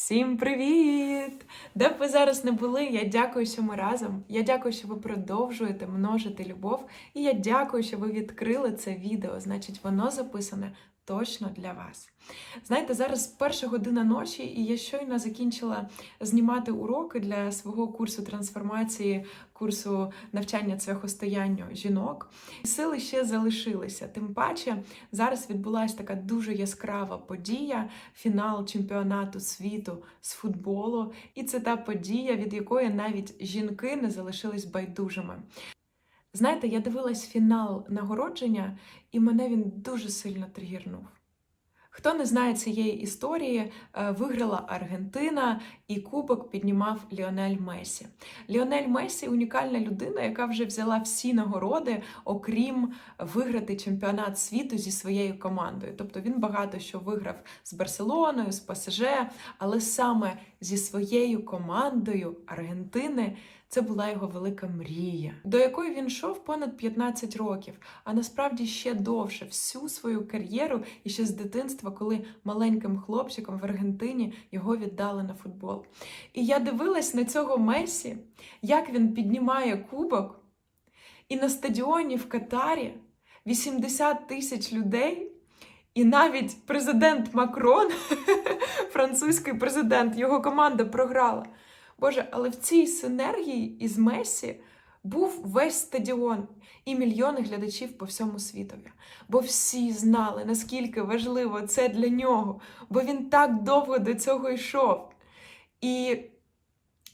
Всім привіт! Де б ви зараз не були, я дякую, що ми разом. Я дякую, що ви продовжуєте множити любов. І я дякую, що ви відкрили це відео. Значить, воно записане точно для вас. Знаєте, зараз перша година ночі, і я щойно закінчила знімати уроки для свого курсу трансформації, курсу навчання цвяхостоянню жінок. Сили ще залишилися. Тим паче, зараз відбулася така дуже яскрава подія фінал чемпіонату світу з футболу. І це та подія, від якої навіть жінки не залишились байдужими. Знаєте, я дивилась фінал нагородження, і мене він дуже сильно тригірнув. Хто не знає цієї історії, е, виграла Аргентина і кубок піднімав Ліонель Месі. Ліонель Месі унікальна людина, яка вже взяла всі нагороди, окрім виграти чемпіонат світу зі своєю командою. Тобто він багато що виграв з Барселоною, з ПСЖ, але саме зі своєю командою Аргентини це була його велика мрія, до якої він йшов понад 15 років, а насправді ще довше всю свою кар'єру і ще з дитинства, коли маленьким хлопчиком в Аргентині його віддали на футбол. І я дивилась на цього Месі, як він піднімає кубок, і на стадіоні в Катарі 80 тисяч людей. І навіть президент Макрон, французький президент, його команда програла. Боже, але в цій синергії із Месі був весь стадіон і мільйони глядачів по всьому світові. Бо всі знали, наскільки важливо це для нього, бо він так довго до цього йшов. І,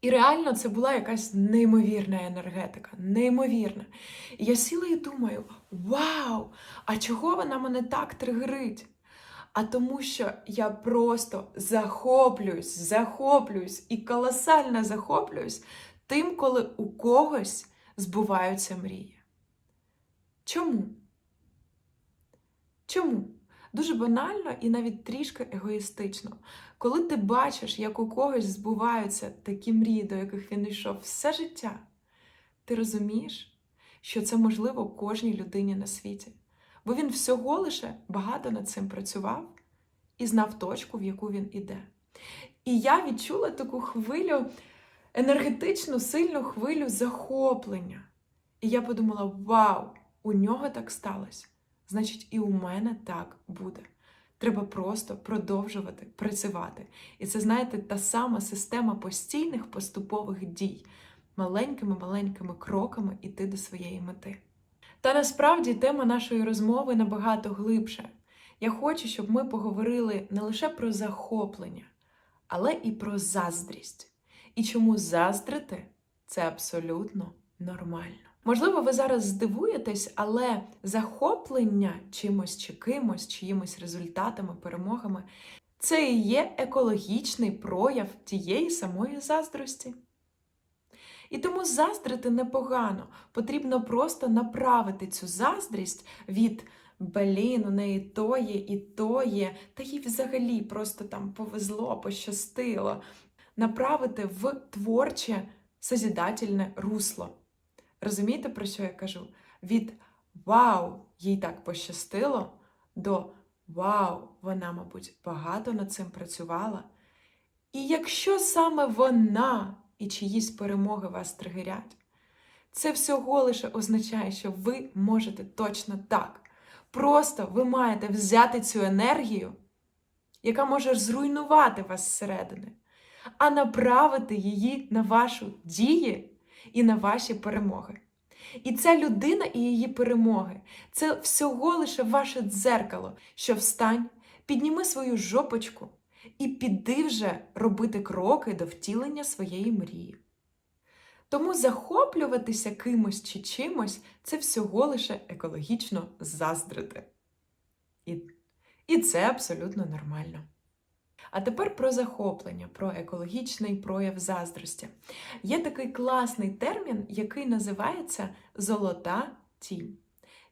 і реально це була якась неймовірна енергетика, неймовірна. І я сіла і думаю: вау! А чого вона мене так тригерить? А тому, що я просто захоплююсь, захоплююсь і колосально захоплююсь тим, коли у когось збуваються мрії. Чому? Чому? Дуже банально і навіть трішки егоїстично. Коли ти бачиш, як у когось збуваються такі мрії, до яких він йшов все життя, ти розумієш, що це можливо кожній людині на світі бо він всього лише багато над цим працював і знав точку, в яку він іде. І я відчула таку хвилю, енергетичну, сильну хвилю захоплення. І я подумала: вау, у нього так сталося. Значить, і у мене так буде. Треба просто продовжувати працювати. І це, знаєте, та сама система постійних поступових дій, маленькими-маленькими кроками іти до своєї мети. Та насправді тема нашої розмови набагато глибша. Я хочу, щоб ми поговорили не лише про захоплення, але і про заздрість. І чому заздрити це абсолютно нормально. Можливо, ви зараз здивуєтесь, але захоплення чимось чи кимось, чиїмось результатами, перемогами це і є екологічний прояв тієї самої заздрості. І тому заздрити непогано. Потрібно просто направити цю заздрість від блін, у неї тоє і тоє, та їй взагалі просто там повезло, пощастило, направити в творче созідательне русло. Розумієте, про що я кажу? Від вау, їй так пощастило до вау, вона, мабуть, багато над цим працювала. І якщо саме вона і чиїсь перемоги вас тригерять. Це всього лише означає, що ви можете точно так. Просто ви маєте взяти цю енергію, яка може зруйнувати вас зсередини, а направити її на вашу дії і на ваші перемоги. І ця людина і її перемоги це всього лише ваше дзеркало, що встань, підніми свою жопочку і піди вже робити кроки до втілення своєї мрії. Тому захоплюватися кимось чи чимось це всього лише екологічно заздрити. І, І це абсолютно нормально. А тепер про захоплення, про екологічний прояв заздрості. Є такий класний термін, який називається золота тінь.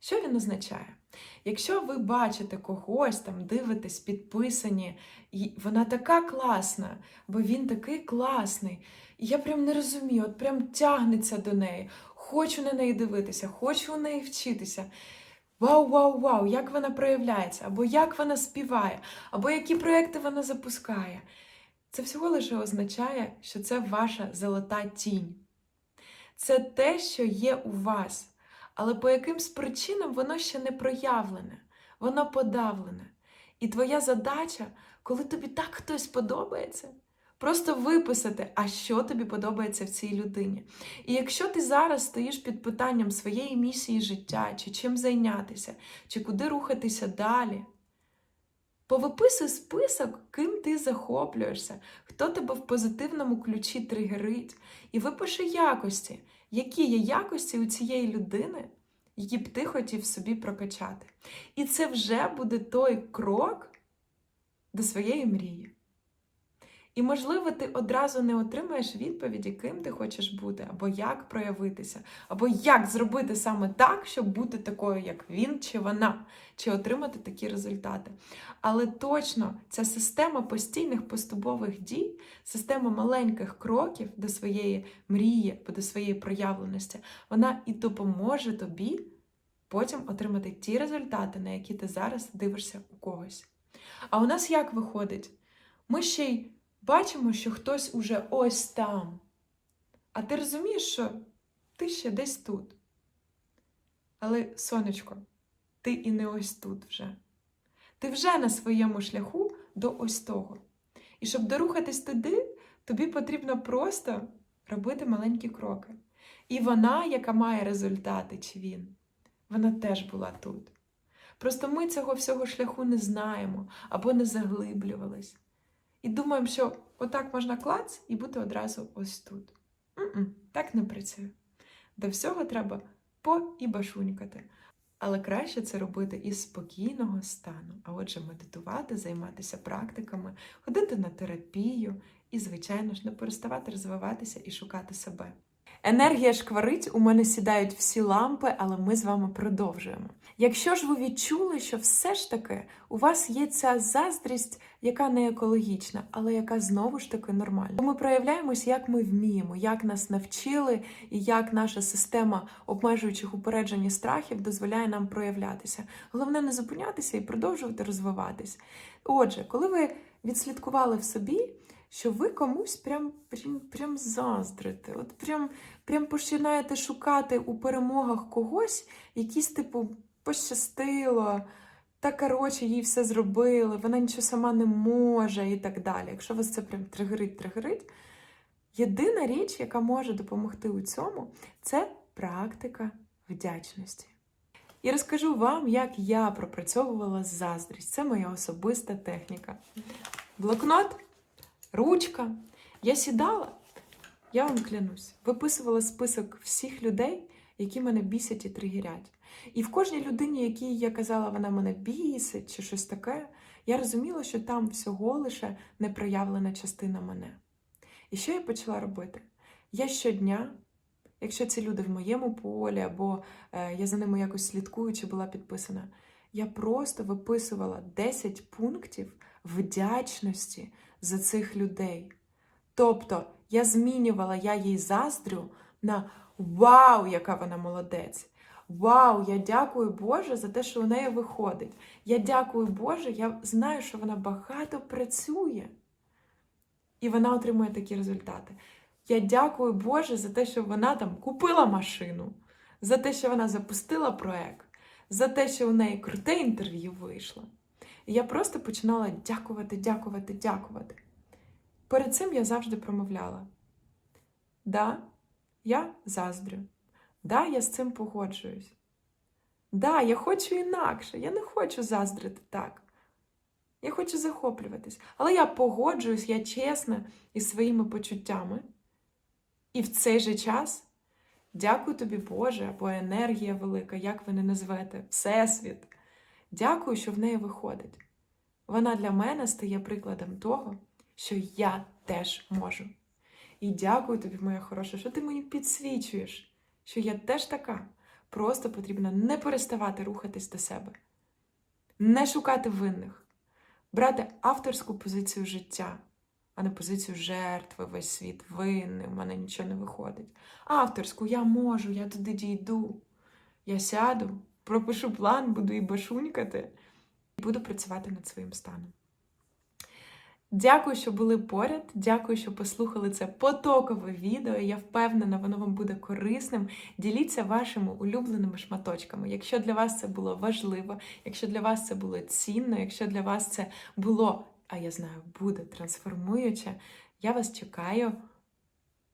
Що він означає? Якщо ви бачите когось, там дивитесь, підписані, і вона така класна, бо він такий класний. І я прям не розумію, от прям тягнеться до неї. Хочу на неї дивитися, хочу у неї вчитися. Вау, вау, вау, як вона проявляється, або як вона співає, або які проекти вона запускає. це всього лише означає, що це ваша золота тінь. Це те, що є у вас, але по якимсь причинам воно ще не проявлене, воно подавлене. І твоя задача, коли тобі так хтось подобається, просто виписати, а що тобі подобається в цій людині. І якщо ти зараз стоїш під питанням своєї місії життя, чи чим зайнятися, чи куди рухатися далі, повиписуй список, ким ти захоплюєшся, хто тебе в позитивному ключі тригерить, і випиши якості, які є якості у цієї людини, які б ти хотів собі прокачати. І це вже буде той крок до своєї мрії. І, можливо, ти одразу не отримаєш відповіді, ким ти хочеш бути, або як проявитися, або як зробити саме так, щоб бути такою, як він чи вона, чи отримати такі результати. Але точно ця система постійних поступових дій, система маленьких кроків до своєї мрії, до своєї проявленості, вона і допоможе тобі потім отримати ті результати, на які ти зараз дивишся у когось. А у нас як виходить? Ми ще й бачимо, що хтось уже ось там. А ти розумієш, що ти ще десь тут. Але, сонечко, ти і не ось тут вже. Ти вже на своєму шляху до ось того. І щоб дорухатись туди, тобі потрібно просто робити маленькі кроки. І вона, яка має результати, чи він, вона теж була тут. Просто ми цього всього шляху не знаємо або не заглиблювались. І думаємо, що отак можна клац і бути одразу ось тут. М-м, так не працює. До всього треба поібашунькати. Але краще це робити із спокійного стану. А отже, медитувати, займатися практиками, ходити на терапію і, звичайно ж, не переставати розвиватися і шукати себе. Енергія шкварить, у мене сідають всі лампи, але ми з вами продовжуємо. Якщо ж ви відчули, що все ж таки у вас є ця заздрість, яка не екологічна, але яка знову ж таки нормальна, ми проявляємось, як ми вміємо, як нас навчили, і як наша система обмежуючих упереджень і страхів дозволяє нам проявлятися. Головне не зупинятися і продовжувати розвиватись. Отже, коли ви відслідкували в собі що ви комусь прям прям, прям заздрите. От прям, прям починаєте шукати у перемогах когось, якісь, типу, пощастило, та коротше, їй все зробили, вона нічого сама не може і так далі. Якщо вас це прям тригерить, тригерить, єдина річ, яка може допомогти у цьому, це практика вдячності. І розкажу вам, як я пропрацьовувала заздрість. Це моя особиста техніка. Блокнот ручка. Я сідала, я вам клянусь, виписувала список всіх людей, які мене бісять і тригерять. І в кожній людині, якій я казала, вона мене бісить чи щось таке, я розуміла, що там всього лише непроявлена частина мене. І що я почала робити? Я щодня, якщо ці люди в моєму полі, або е, я за ними якось слідкую, чи була підписана, я просто виписувала 10 пунктів вдячності за цих людей. Тобто я змінювала, я їй заздрю на Вау, яка вона молодець! Вау, я дякую Боже за те, що у неї виходить. Я дякую Боже, я знаю, що вона багато працює. І вона отримує такі результати. Я дякую Боже за те, що вона там купила машину, за те, що вона запустила проект, за те, що у неї круте інтерв'ю вийшло. І я просто починала дякувати, дякувати, дякувати. Перед цим я завжди промовляла: Да, я заздрю. Да, я з цим погоджуюсь. Да, я хочу інакше. Я не хочу заздрити так. Я хочу захоплюватись. Але я погоджуюсь, я чесна із своїми почуттями. І в цей же час дякую тобі, Боже, або енергія велика, як ви не назвете, Всесвіт. Дякую, що в неї виходить. Вона для мене стає прикладом того, що я теж можу. І дякую тобі, моя хороша, що ти мені підсвічуєш, що я теж така. Просто потрібно не переставати рухатись до себе, не шукати винних, брати авторську позицію життя, а не позицію жертви, весь світ винний, у мене нічого не виходить. Авторську я можу, я туди дійду. Я сяду, пропишу план, буду і башунькати, і буду працювати над своїм станом. Дякую, що були поряд. Дякую, що послухали це потокове відео. Я впевнена, воно вам буде корисним. Діліться вашими улюбленими шматочками. Якщо для вас це було важливо, якщо для вас це було цінно, якщо для вас це було, а я знаю, буде трансформуюче, я вас чекаю.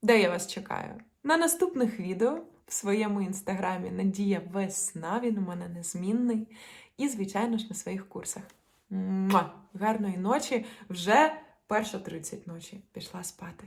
Де я вас чекаю? На наступних відео в своєму інстаграмі Надія Весна, він у мене незмінний. І, звичайно ж, на своїх курсах. Муа! Гарної ночі! Вже перша 30 ночі пішла спати.